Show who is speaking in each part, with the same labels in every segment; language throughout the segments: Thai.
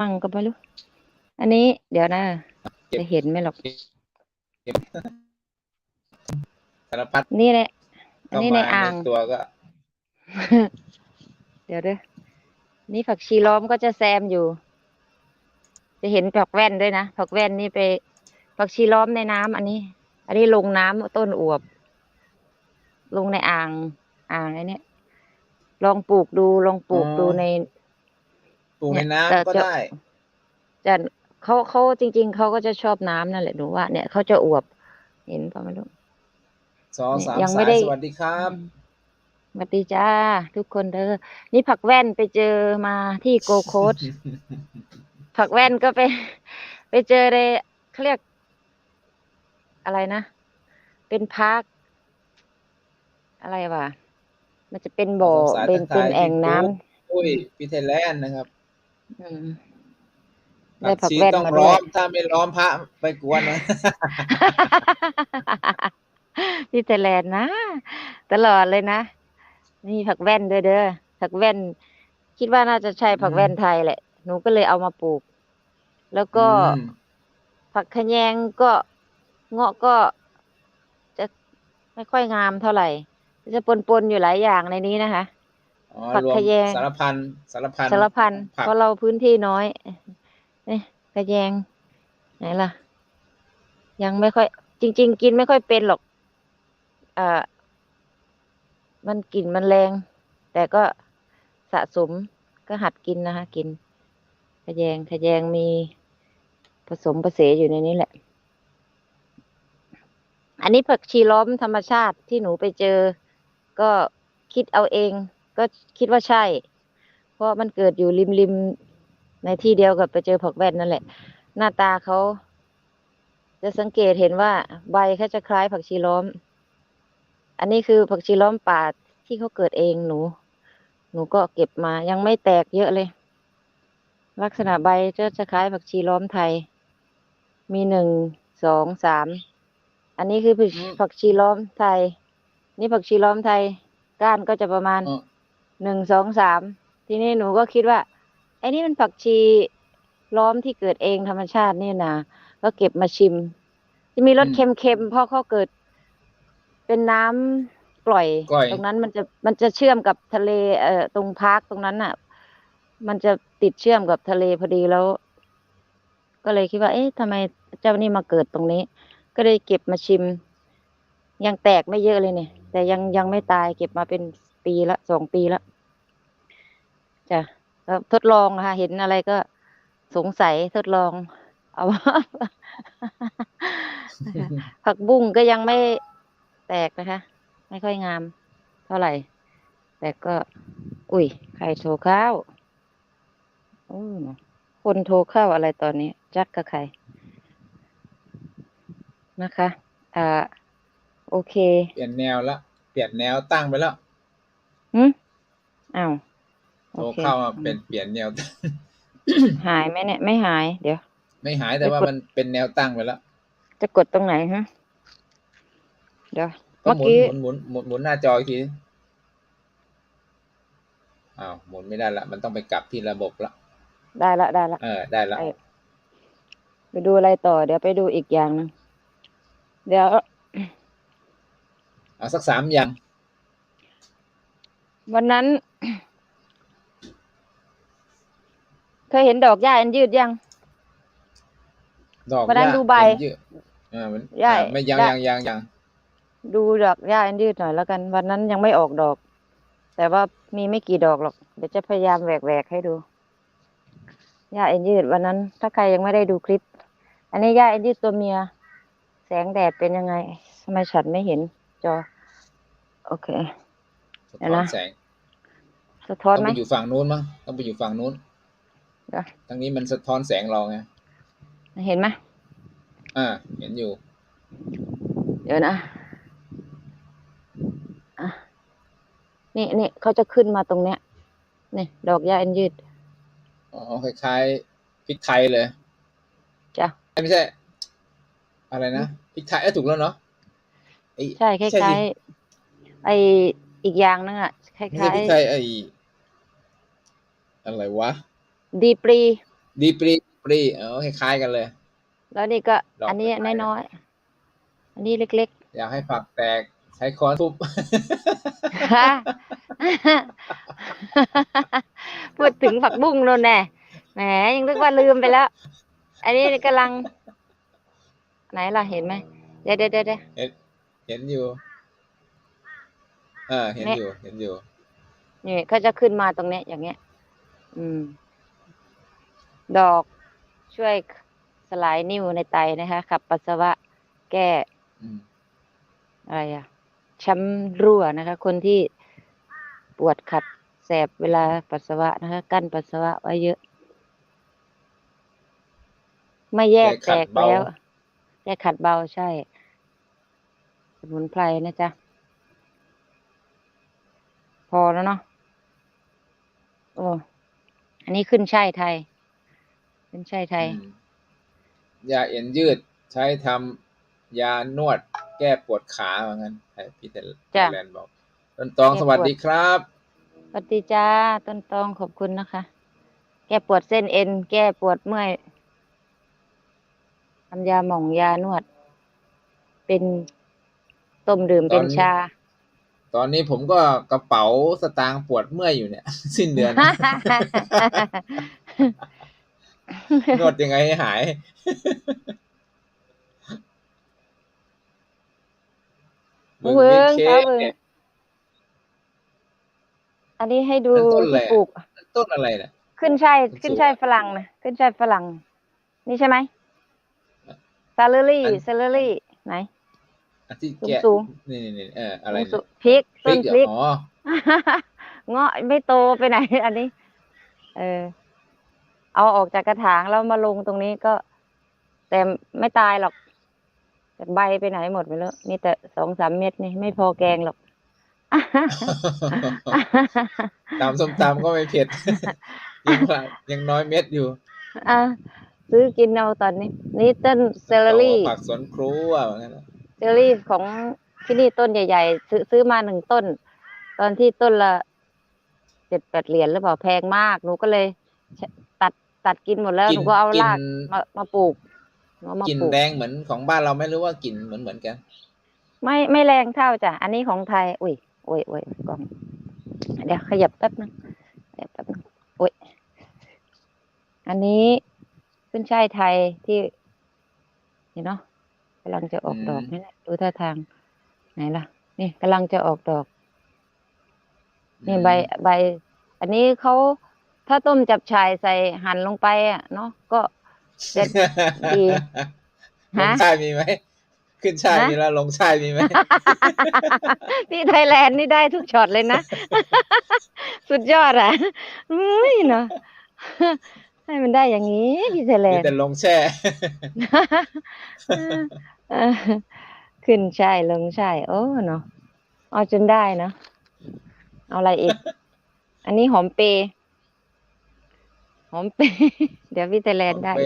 Speaker 1: มั่งก็ไม่รู้ อันนี้เดี๋ยวนะ
Speaker 2: เก็บ
Speaker 1: จะเห็นไหมหรอก
Speaker 2: สารพัด
Speaker 1: นี่แหละ อัน
Speaker 2: เข้า
Speaker 1: นี้ใน
Speaker 2: มา
Speaker 1: อ่าง
Speaker 2: ในตัวก็
Speaker 1: เดี๋ยวเด้อนี่ผักชีล้อมก็จะแซมอยู่ จะเห็นผักแว่นด้วยนะ ผักแว่นนี่ไป ผักชีล้อมในน้ำอันนี้ อันนี้ลงน้ำต้นอวบ ลงในอ่าง อ่างไอ้เนี้ยลองปลูกดู ลองปลูกดูใน
Speaker 2: ปลูกใน
Speaker 1: เนี่ย
Speaker 2: น้ำ
Speaker 1: แต่
Speaker 2: ก็
Speaker 1: จะ
Speaker 2: ได้
Speaker 1: จะเขาเขาจริง ๆเขาก็จะชอบน้ำนั่นแหละหนูว่า เนี่ยเขาจะอวบ เห็นป่ะไม่รู้
Speaker 2: สองสาม
Speaker 1: ยังไม่
Speaker 2: สาย
Speaker 1: ได้
Speaker 2: สวัสดีครับ
Speaker 1: สวัสดีจ้า ทุกคนเด้อนี่ผักแว่นไปเจอมาที่โกโคสผักแว่นก็ไป ไปเจอในเขาเรียก อะไรนะ เป็นพาร์คอะไรวะมันจะเป็นบ่อ
Speaker 2: สงสัย
Speaker 1: เป็น
Speaker 2: ทักทาย
Speaker 1: เป็นแอ่งน้ำ
Speaker 2: พี่ปุ๊อุ้ยพี่ไทยแลนด์นะครับ
Speaker 1: อืม
Speaker 2: ผั
Speaker 1: ได้
Speaker 2: ก
Speaker 1: ผัก
Speaker 2: ชี
Speaker 1: แว่น
Speaker 2: ต้อง
Speaker 1: มา
Speaker 2: ล้
Speaker 1: ด้ว
Speaker 2: อยมถ้าไม่ล้อมพระไปกวนนะ
Speaker 1: ที่ไทยแลนด์นะ ตลอดเลยนะนี่ผักแว่นด้วยเด้อผักแว่น คิดว่าน่าจะใช่ผักแว่นไทยแหละ หนูก็เลยเอามาปลูก แล้วก็
Speaker 2: อืม
Speaker 1: ผักขะแยงก็เงาะก็ จะไม่ค่อยงามเท่าไหร่ จะปนๆอยู่หลายอย่างในนี้นะคะ
Speaker 2: อ๋อ
Speaker 1: ผัก
Speaker 2: รวม
Speaker 1: ขะแยง
Speaker 2: สารพันสารพัน
Speaker 1: สารพัน
Speaker 2: ผัก
Speaker 1: เพราะเราพื้นที่น้อยนี่ขะแยงไหนล่ะ ยังไม่ค่อย จริง ๆ กินไม่ค่อยเป็นหรอกอ่ามันกลิ่นมันแรง แต่ก็สะสมก็หัดกินนะคะกินขะแยงขะแยงมีผสมผสมอยู่ในนี้แหละ อันนี้ผักชีล้อมธรรมชาติที่หนูไปเจอ ก็คิดเอาเอง ก็คิดว่าใช่ เพราะมันเกิดอยู่ริมริมในที่เดียวกับไปเจอผักแว่นนั่นแหละ หน้าตาเขาจะสังเกตเห็นว่าใบเขาจะคล้ายผักชีล้อม อันนี้คือผักชีล้อมป่าที่เขาเกิดเองหนู หนูก็เก็บมายังไม่แตกเยอะเลย ลักษณะใบก็จะคล้ายผักชีล้อมไทย มีหนึ่งสองสามอันนี้คือผักชีล้อมไทย นี่ผักชีล้อมไทยก้านก็จะประมาณ หนึ่งสองสามทีนี้หนูก็คิดว่าไอ้นี่มันผักชีล้อมที่เกิดเองธรรมชาตินี่นะก็เก็บมาชิม จะมีรสเค็มๆเพราะเขาเกิด เป็นน้ำกร่อย
Speaker 2: กร่อย
Speaker 1: ตรงนั้นมันจะมันจะเชื่อมกับทะเลเอ่อตรงพาร์คตรงนั้นน่ะ มันจะติดเชื่อมกับทะเลพอดีแล้ว ก็เลยคิดว่า เอ๊ะทำไมเจ้านี่มาเกิดตรงนี้ ก็เลยเก็บมาชิม ยังแตกไม่เยอะเลยเนี่ยแต่ยังยังไม่ตายเก็บมาเป็นปีละสองปีละ จ้ะก็ทดลองนะคะเห็นอะไรก็สงสัยทดลอง เอาผักบุ้งก็ยังไม่แตกนะคะ ไม่ค่อยงาม เท่าไหร่ แต่ก็ อุ้ยใครโทรเข้าโอ้ยคนโทรเข้าอะไรตอนนี้จักกับใครนะคะ อ่า โอเค
Speaker 2: เปลี่ยนแนวละ เปลี่ยนแนวตั้งไปแล้ว
Speaker 1: หืมอ้าว
Speaker 2: โทรเข้ามาเป็นเปลี่ยนแนว
Speaker 1: หายไหมเนี่ย ไม่หาย เดี๋ยว
Speaker 2: ไม่หายแต่ว่ามันเป็นแนวตั้งไปแล้ว
Speaker 1: จะกดตรงไหนฮะ เดี๋ยว
Speaker 2: ก็
Speaker 1: เมื่อ
Speaker 2: หมุน
Speaker 1: กี้
Speaker 2: หมุนหมุนหมุนหน้าจออีกทีอ้าวหมุนไม่ได้ละ มันต้องไปกลับที่ระบบละ
Speaker 1: ได้ละได้ละ
Speaker 2: เออได้ละ
Speaker 1: ไอ้ไปดูอะไรต่อ เดี๋ยวไปดูอีกอย่างหนึงเดี๋ยว
Speaker 2: เอาสักสามอย่าง
Speaker 1: วันนั้น เคยเห็นดอกหญ้าอันยืดยัง
Speaker 2: ดอก
Speaker 1: วันนั้น
Speaker 2: หญ้า
Speaker 1: ดูใบ
Speaker 2: เป็นยืดอ่ามัน
Speaker 1: หญ้า
Speaker 2: อ่าไม่ยัง
Speaker 1: หญ้า
Speaker 2: ยังยังยัง
Speaker 1: ดูดอกหญ้าอันยืดหน่อยแล้วกัน วันนั้นยังไม่ออกดอก แต่ว่ามีไม่กี่ดอกหรอก เดี๋ยวจะพยายามแหวกแหวกๆให้ดูหญ้าอันยืดวันนั้น ถ้าใครยังไม่ได้ดูคลิป อันนี้หญ้าอันยืดตัวเมีย แสงแดดเป็นยังไงทำไมฉันไม่เห็นจอ โอเค
Speaker 2: สะ
Speaker 1: เดี๋ยว
Speaker 2: ท้อน
Speaker 1: นะ
Speaker 2: แสง
Speaker 1: สะท้อน
Speaker 2: ต้อง
Speaker 1: ไหม
Speaker 2: ไปอยู่ฝั่งนู้นมั้งต้องไปอยู่ฝั่งนู้น
Speaker 1: เดี๋ยว
Speaker 2: ทางนี้มันสะท้อนแสงเราไง
Speaker 1: เห็นไหม
Speaker 2: อ่า เห็นอยู่
Speaker 1: เดี๋ยวนะอะนี่นี่เขาจะขึ้นมาตรงเนี้ยนี่ดอกหญ้าอันยืด
Speaker 2: อ๋อ คล้ายๆพริกไทยเลย
Speaker 1: จ้ะ
Speaker 2: เอ้ยไม่ใช่ อะไรนะพริกไทยเอ้ยถูกแล้วเนาะไอ้
Speaker 1: ใช่ค
Speaker 2: ไม่ใช่
Speaker 1: ล้า
Speaker 2: สิ
Speaker 1: ยๆไออีกอย่างนึงอะค
Speaker 2: ไม่ใช่
Speaker 1: ล้าย
Speaker 2: พริกไทยไอ้อะไรวะ
Speaker 1: ๆ ดีปรี
Speaker 2: ดีปรีปรีเออคล้ายๆกันเลย
Speaker 1: แล้วนี่ก็
Speaker 2: ดอก
Speaker 1: อันนี้
Speaker 2: ไม้
Speaker 1: น้อยๆ อันนี้เล็ก
Speaker 2: อยากให้ฝักแตกใช้ค้อนทุบ
Speaker 1: ๆ ฮะ พูดถึงผักบุ้งโน่นแน่แหมยังนึกว่าลืมไปแล้ว อันนี้กำลัง ไหนล่ะเห็นไหมเดี๋ยวเดี๋ยวเดี๋ยวเดี๋ยว
Speaker 2: เห็นอยู่ เออเห็น
Speaker 1: เนี่ย
Speaker 2: อยู่ เห็นอยู่
Speaker 1: นี่เขาจะขึ้นมาตรงเนี้ยอย่างเงี้ย อืม ดอกช่วยสลายนิ่วในไตนะคะขับปัสสาวะแก้
Speaker 2: อืม
Speaker 1: อะไรอะช้ำรั่วนะคะ คนที่ปวดขัดแสบเวลาปัสสาวะนะคะ กั้นปัสสาวะไว้เยอะ ไม่แยก
Speaker 2: แก้
Speaker 1: แต
Speaker 2: ขัด
Speaker 1: ก
Speaker 2: เบา
Speaker 1: แล้วแก้ขัดเบาใช่ สมุนไพรนะจ๊ะ พอแล้วเนาะโอ้อันนี้ขึ้นช่ายไทย ขึ้นช่ายไทย
Speaker 2: อืมยาเอ็นยืดใช้ทำยานวดแก้ปวดขาเหมือนกันไทยพี่เท
Speaker 1: จ้ะ
Speaker 2: แลนด์บอก ต้นตอง
Speaker 1: แก้ปวด
Speaker 2: สวัสดีครับ
Speaker 1: สวัสดีจ้าต้นตองขอบคุณนะคะ แก้ปวดเส้นเอ็น แก้ปวดเมื่อยทำยาหม่องยานวด เป็นต้มดื่ม
Speaker 2: ตอน
Speaker 1: เป็นชา
Speaker 2: ตอนนี้ผมก็กระเป๋าสตางค์ปวดเมื่อยอยู่เนี่ย สิ้นเดือน นวดยังไงให้หาย
Speaker 1: เวิง
Speaker 2: เค
Speaker 1: ตา
Speaker 2: ส
Speaker 1: เวิง
Speaker 2: เนี่ย
Speaker 1: อันนี้ให้ดู
Speaker 2: นั่นต้นอะไร
Speaker 1: ที่
Speaker 2: อะ
Speaker 1: ปลูก
Speaker 2: ต้นอะไรเนี่ย
Speaker 1: ขึ้นช่าย
Speaker 2: สูงๆ
Speaker 1: ขึ้นช่ายฝรั่งนะขึ้นช่ายฝรั่ง นี่ใช่ไหมซาเลอรี่
Speaker 2: อัน
Speaker 1: ซาเลอรี่ไหน
Speaker 2: อันที่
Speaker 1: สูง
Speaker 2: แกะ
Speaker 1: สูง
Speaker 2: นี่นี่นี่เอออะไร
Speaker 1: สู
Speaker 2: เนี่ย
Speaker 1: งพริก
Speaker 2: พ
Speaker 1: ต้
Speaker 2: ริ
Speaker 1: น
Speaker 2: ก
Speaker 1: พริก
Speaker 2: อ๋อ
Speaker 1: เงาะไม่โตไปไหน อันนี้ เออ เอาออกจากกระถางแล้วมาลงตรงนี้ก็ แต่ไม่ตายหรอกแต่ใบไปไหนหมดไปแล้วมีแต่สองสามเม็ดนี่ไม่พอแกงหรอก
Speaker 2: ตามส้มตำก็ไม่เผ็ดยังว่ายังน้อยเม็ดอยู่
Speaker 1: อะซื้อกินเอาตอนนี้ นี่ต้นเซลลรี่
Speaker 2: ผักสวนครัวเหมือนกันนะ
Speaker 1: เซลลรี่ของที่นี่ต้นใหญ่ๆ ซื้อซื้อมาหนึ่งต้น ตอนที่ต้นละเจ็ดแปดเหรียญหรือเปล่าแพงมากหนูก็เลย ตัดตัดกินหมดแล้ว หนูก็เอารากมามาปลูกหนูเอามาก
Speaker 2: ลิ่น
Speaker 1: ปลูก
Speaker 2: แดงเหมือนของบ้านเราไหม่รู้ว่ากลิ่นเหมือนเหมือนกัน
Speaker 1: ไม่ไม่แรงเท่าจ้ะอันนี้ของไทยอุ้ยโอ้ยโอ้ยกล้องเดี๋ยวขยับแป๊บนึงขยับแป๊บนึงโอ้ยอันนี้ขึ้นช่ายไทยที่เห็นเนาะกำลังจะออก
Speaker 2: อืม
Speaker 1: ดอกนี่แหละดูท่าทาง ไหนล่ะ นี่กำลังจะออกดอก นี่ใบใบ อันนี้เขา ถ้าต้มจับชายใส่หั่นลงไปอะเนาะก็เด็ดดี
Speaker 2: ลง
Speaker 1: ฮะ
Speaker 2: ชายมีไหมขึ้นชาย
Speaker 1: ฮะ
Speaker 2: มีแล้วลงชายมีไหม
Speaker 1: พี่ไทยแลนด์นี่ได้ทุกช็อตเลยนะ สุดยอดอะอุ้ยเนาะให้มันได้อย่างนี้พี่ไทยแล
Speaker 2: มี
Speaker 1: นด์
Speaker 2: แต่ลงแช่
Speaker 1: เออขึ้นใช่ลงใช่โอ้เนาะเอาจนได้เนาะเอาอะไรอีก อันนี้หอมเปรย์ หอมเปรย์เดี๋ยวพี่ไทยแลนด์ได้
Speaker 2: ไป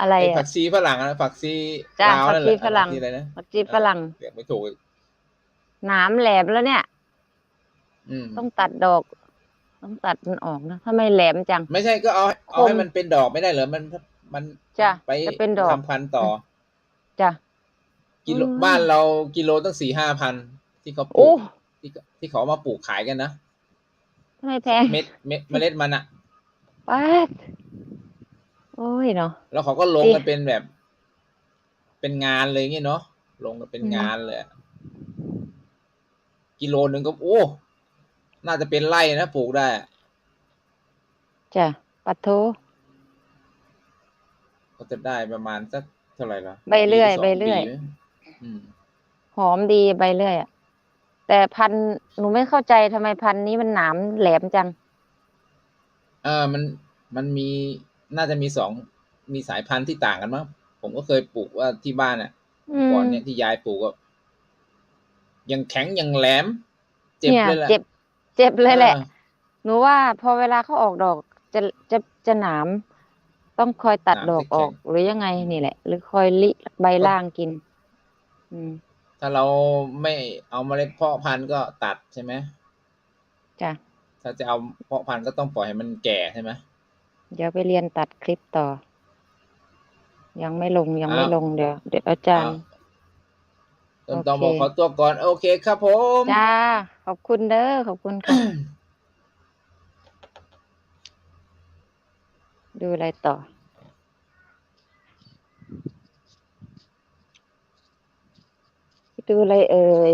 Speaker 1: อะไร
Speaker 2: ไอ้
Speaker 1: อะ
Speaker 2: ผักชีฝรั่งนะผักชี
Speaker 1: จ้ะ
Speaker 2: ลาวนั่นแห
Speaker 1: ผักชี
Speaker 2: ละ
Speaker 1: ฝรั่ง
Speaker 2: ผักชีอะไรนะ
Speaker 1: ผักชีฝรั่ง
Speaker 2: เรียกไม่ถูกอีก
Speaker 1: หนามแหลมแล้วเนี่ย
Speaker 2: อืม
Speaker 1: ต้องตัดดอก ต้องตัดมันออกนะถ้าไม่แหลมจัง
Speaker 2: ไม่ใช่ก็เอาเอาให้
Speaker 1: คม
Speaker 2: มันเป็นดอกไม่ได้เหรอมันมัน
Speaker 1: จ้ะ
Speaker 2: ไป
Speaker 1: จะเป็นดอก
Speaker 2: ทำพันธุ์ต่อ
Speaker 1: จ้ะ
Speaker 2: กิโล
Speaker 1: อืม
Speaker 2: บ้านเรากิโลตั้งสี่ห้าพันที่เขาปลู
Speaker 1: โอ้
Speaker 2: กที่ที่เขาเอามาปลูกขายกันนะ
Speaker 1: ทำไมแพง
Speaker 2: เม็ดเม็ดเมล็ดมันอะ
Speaker 1: ป้าดโอ้ยเนาะ
Speaker 2: แล้วเขาก็ลง
Speaker 1: จริง
Speaker 2: กันเป็นแบบ เป็นงานเลยงี้เนาะลงกันเป็น
Speaker 1: อืม
Speaker 2: งานเลยอะกิโลหนึ่งก็โอ้ น่าจะเป็นไร่นะปลูกได้อะ
Speaker 1: จ้ะปัดโท
Speaker 2: ก็จะได้ประมาณสักเท่าไหร่ละ
Speaker 1: ใบเลื่อย
Speaker 2: ปีห
Speaker 1: ใบเลื่อย
Speaker 2: ปีไหมอืม
Speaker 1: หอมดีใบเลื่อยอะแต่พันธุ์หนูไม่เข้าใจทำไมพันธุ์นี้มันหนามแหลมจัง
Speaker 2: เออมันมันมีน่าจะมีสองมีสายพันธุ์ที่ต่างกันมั้งผมก็เคยปลูกว่าที่บ้านอะ
Speaker 1: อืม
Speaker 2: ก่อนเนี่ยที่ยายปลูกก็ยังแข็งยังแหลม เจ็บ
Speaker 1: เนี่ย
Speaker 2: เลยแหละ
Speaker 1: เจ็บ เจ็บเลยแหละ
Speaker 2: ออ
Speaker 1: หนูว่าพอเวลาเขาออกดอกจะจะจะหนามต้องคอยตัด
Speaker 2: หนาม
Speaker 1: ดอก
Speaker 2: ที่
Speaker 1: อ
Speaker 2: แข็
Speaker 1: องกหรือยังไงนี่แหละ หรือคอยลิใบล่างกิน อืม
Speaker 2: ถ้าเราไม่เอาเมล็ดเพาะพันธุ์ก็ตัดใช่ไหม
Speaker 1: จ้ะ
Speaker 2: ถ้าจะเอาเพาะพันธุ์ก็ต้องปล่อยให้มันแก่ใช่ไหม
Speaker 1: เดี๋ยวไปเรียนตัดคลิปต่อ ยังไม่ลงยังไม่
Speaker 2: อ้าว
Speaker 1: ลงเดี๋ยวเดี๋ยวอาจารย์
Speaker 2: ต้นตอง
Speaker 1: โอเค
Speaker 2: บอกขอตัวก่อน โอเคครับผม
Speaker 1: จ้าขอบคุณเด้อขอบคุณค่ะดูอะไรต่อ ดูอะไรเอ่ย